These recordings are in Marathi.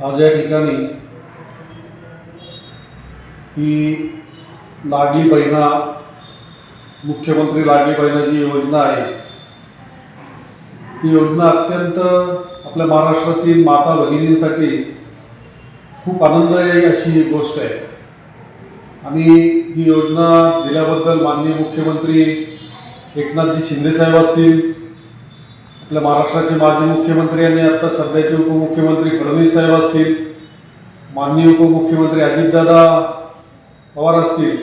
आज या ठिकाणी ही लाडली बहिणा मुख्यमंत्री लाडली बहिणा जी योजना आहे ही योजना अत्यंत आपल्या महाराष्ट्रातील माता भगिनींसाठी खूप आनंददायी अशी गोष्ट आहे. आणि ही योजना दिल्याबद्दल माननीय मुख्यमंत्री एकनाथजी शिंदेसाहेब असतील आपल्या महाराष्ट्राचे माजी मुख्यमंत्री आणि आता सध्याचे उपमुख्यमंत्री फडणवीस साहेब असतील माननीय उपमुख्यमंत्री अजितदादा पवार असतील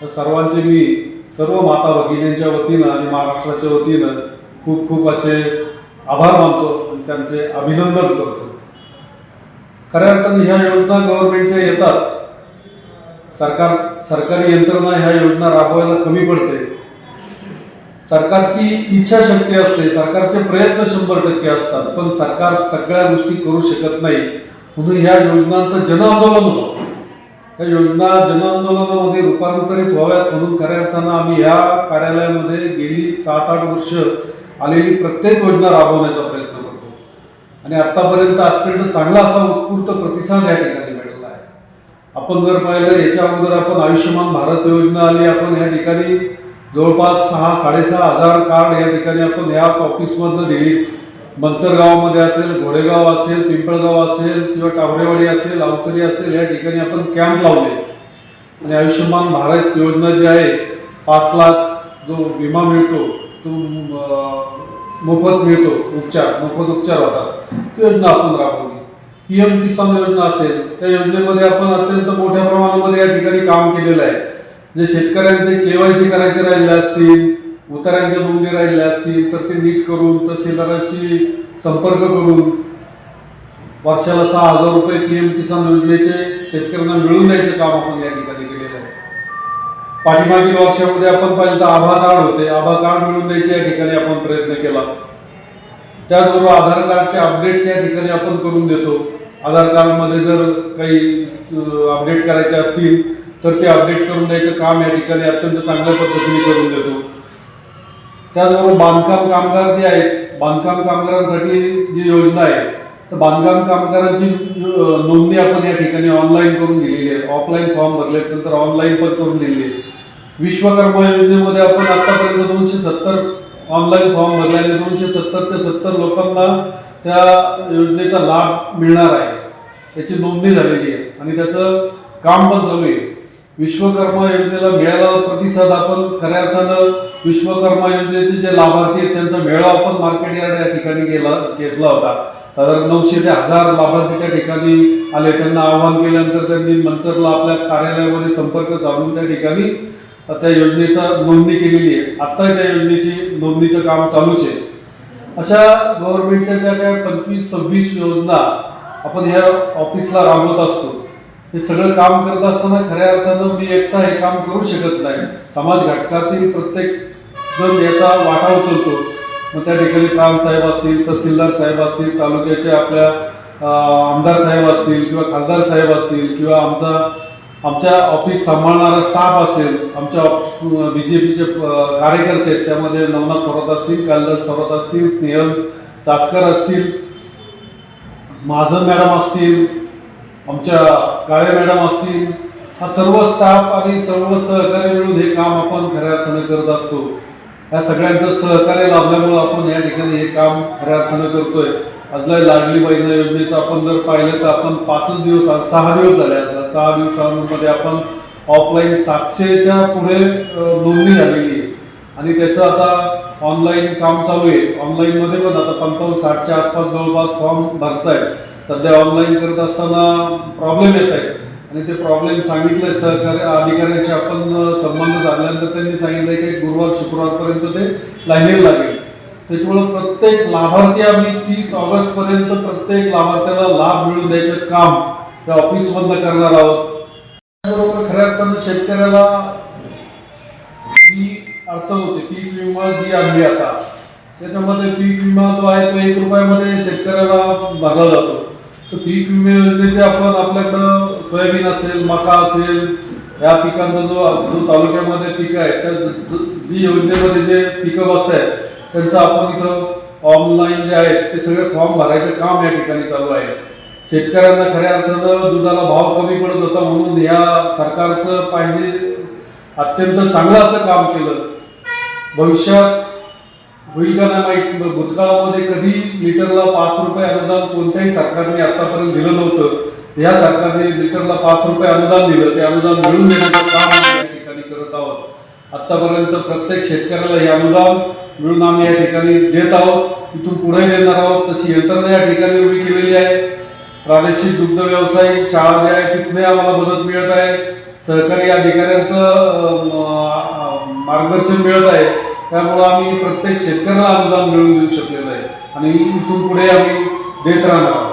तर सर्वांचे मी सर्व माता भगिनींच्या वतीनं आणि महाराष्ट्राच्या वतीनं खूप खूप असे आभार मानतो आणि त्यांचे अभिनंदन करतो. खऱ्या अर्थाने ह्या योजना गव्हर्नमेंटच्या येतात. सरकार सरकारी यंत्रणा ह्या योजना राबवायला कमी पडते. सरकारची इच्छाशक्ती असते सरकारचे प्रयत्न शंभर टक्के असतात पण सरकार सगळ्या गोष्टी करू शकत नाही. म्हणून ह्या योजनांचं जनआंदोलन होतं. त्या योजना जनआंदोलनामध्ये रूपांतरित व्हाव्यात म्हणून खऱ्या अर्थानं आम्ही ह्या कार्यालयामध्ये गेली सात आठ वर्ष आलेली प्रत्येक योजना राबवण्याचा प्रयत्न आणि आतापर्यंत अत्यंत चांगला असा उत्स्फूर्त प्रतिसाद या ठिकाणी मिळाला आहे. आपण जर पाहिलं याच्या अगोदर आपण आयुष्यमान भारत योजना आली आपण या ठिकाणी जवळपास सहा साडेसहा हजार कार्ड या ठिकाणी आपण याच ऑफिसमधनं दिली. मंचरगावामध्ये असेल घोडेगाव असेल पिंपळगाव असेल किंवा टावरेवाडी असेल अवसरी असेल या ठिकाणी आपण कॅम्प लावले. आणि आयुष्यमान भारत योजना जी आहे पाच लाख जो विमा मिळतो तो मोफत मिळतो उपचार मोफत उपचार होतात. ती योजना आपण राबवली. पी एम किसान योजना असेल त्या योजनेमध्ये आपण अत्यंत मोठ्या प्रमाणामध्ये या ठिकाणी काम केलेलं आहे. जे शेतकऱ्यांचे केवायसी करायचे राहिले असतील उतारांच्या नोंदी राहिल्या असतील तर ते नीट करून तहसीलदारांशी संपर्क करून वर्षाला सहा हजार रुपये पी एम किसान योजनेचे शेतकऱ्यांना मिळून द्यायचे काम आपण या ठिकाणी केलेलं आहे. पाठीमागील वर्षामध्ये आपण पाहिलं तर आभा कार्ड होते. आभा कार्ड मिळून द्यायचे या ठिकाणी आपण प्रयत्न केला. त्याचबरोबर आधार कार्डचे अपडेट्स या ठिकाणी आपण करून देतो. आधार कार्डमध्ये जर काही अपडेट करायचे असतील तर ते अपडेट करून द्यायचं काम या ठिकाणी अत्यंत चांगल्या पद्धतीने करून देतो. त्याचबरोबर बांधकाम कामगार जे आहेत बांधकाम कामगारांसाठी जी योजना आहे तर बांधकाम कामगारांची नोंदणी आपण या ठिकाणी ऑनलाईन करून दिलेली आहे. ऑफलाईन फॉर्म भरले नंतर ऑनलाईन पण करून दिलेली आहे. विश्वकर्मा योजनेमध्ये आपण आतापर्यंत दोनशे सत्तर ऑनलाईन फॉर्म भरले आणि दोनशे सत्तरच्या सत्तर लोकांना त्या योजनेचा लाभ मिळणार आहे. त्याची नोंदणी झालेली आहे आणि त्याचं काम पण चालू आहे. विश्वकर्मा योजनेला मिळालेला प्रतिसाद आपण खऱ्या अर्थानं विश्वकर्मा योजनेचे जे लाभार्थी आहेत त्यांचा मेळावा आपण मार्केट यार्ड या ठिकाणी केला घेतला होता. साधारण नऊशे ते हजार लाभार्थी त्या ठिकाणी आले. त्यांना आवाहन केल्यानंतर त्यांनी मंचरला आपल्या कार्यालयामध्ये संपर्क साधून त्या ठिकाणी त्या योजनेचा नोंदणी केलेली आहे. आत्ता त्या योजनेची नोंदणीचं काम चालूच आहे. अशा गव्हर्नमेंटच्या ज्या काय पंचवीस सव्वीस योजना आपण ह्या ऑफिसला राबवत असतो हे सगळं काम करत असताना खऱ्या अर्थानं मी एकटा हे काम करू शकत नाही. समाज घटकातील प्रत्येक जण याचा वाटा उचलतो. मग त्या ठिकाणी प्राण साहेब असतील तहसीलदार साहेब असतील तालुक्याचे आपल्या आमदार साहेब असतील किंवा खासदार साहेब असतील किंवा आमचा आमच्या ऑफिस सांभाळणारा स्टाफ असेल आमच्या बी जे पीचे कार्यकर्ते आहेत त्यामध्ये नवनाथ थोरात असतील कालिदास थोरात असतील नेहल चासकर असतील महाजन मॅडम असतील आमच्या काळे मॅडम असतील हा सर्व स्टाफ आणि सर्व सहकारी मिळून हे काम आपण खऱ्या अर्थानं करत असतो. या सगळ्यांचं सहकार्य लाभल्यामुळं आपण या ठिकाणी हे काम खऱ्या अर्थानं करतोय. आजला लाडली बहिणा योजनेचं आपण जर पाहिलं तर आपण पाचच दिवस सहा दिवस झाले आता सहा दिवसांमध्ये आपण ऑफलाईन सातशेच्या पुढे नोंदणी झालेली आहे. आणि त्याचं आता ऑनलाईन काम चालू आहे. ऑनलाईनमध्ये पण आता पंचावन्न साठच्या आसपास जवळपास फॉर्म भरतायत. सध्या ऑनलाईन करत असताना प्रॉब्लेम येत आहे. आणि ते प्रॉब्लेम सांगितले. सहकारी अधिकाऱ्यांशी आपण संबंध साधल्यानंतर त्यांनी सांगितलं की गुरुवार शुक्रवारपर्यंत ते लाईनीला लागेल. त्याच्यामुळे प्रत्येक लाभार्थी आम्ही तीस ऑगस्टपर्यंत प्रत्येक लाभार्थ्याला लाभ मिळवून द्यायचं काम त्या ऑफिसमधनं करणार आहोत. त्याचबरोबर खऱ्या अर्थानं शेतकऱ्याला जी अडचण होते पीक विमा जी आणली आता त्याच्यामध्ये पीक विमा जो आहे तो एक रुपयामध्ये शेतकऱ्याला भरला जातो. तर पीक विमा योजनेचे आपण आपल्याकडं सोयाबीन असेल मका असेल या पिकांचा जो जो तालुक्यामध्ये पिकं आहेत त्या जी योजनेमध्ये जे पिकं बसत आहेत त्यांचं आपण इथं ऑनलाईन जे आहेत ते सगळे फॉर्म भरायचं काम या ठिकाणी चालू आहे. शेतकऱ्यांना खऱ्या अर्थानं दुधाला भाव कमी पडत होता म्हणून या सरकारचं पाहिजे अत्यंत चांगलं असं काम केलं. भविष्यात होईल का नाही माहीत भूतकाळामध्ये कधी लिटरला पाच रुपये अनुदान कोणत्याही सरकारने आतापर्यंत दिलं नव्हतं. या सरकारने लिटरला पाच रुपये अनुदान दिलं. ते अनुदान मिळून देण्याचं काम आम्ही या ठिकाणी करत आहोत. आत्तापर्यंत प्रत्येक शेतकऱ्याला हे अनुदान मिळून आम्ही या ठिकाणी देत आहोत. इथून पुढे देणार आहोत. तशी यंत्रणा या ठिकाणी उभी केलेली आहे. प्रादेशिक दुग्ध व्यावसायिक शाळा ज्या आहेत तिथले आम्हाला मदत मिळत आहे. सहकारी अधिकाऱ्यांचं मार्गदर्शन मिळत आहे. त्यामुळं आम्ही प्रत्येक शेतकऱ्याला अनुदान मिळवून देऊ शकलेलं आहे. आणि इथून पुढे आम्ही देत राहणार आहोत.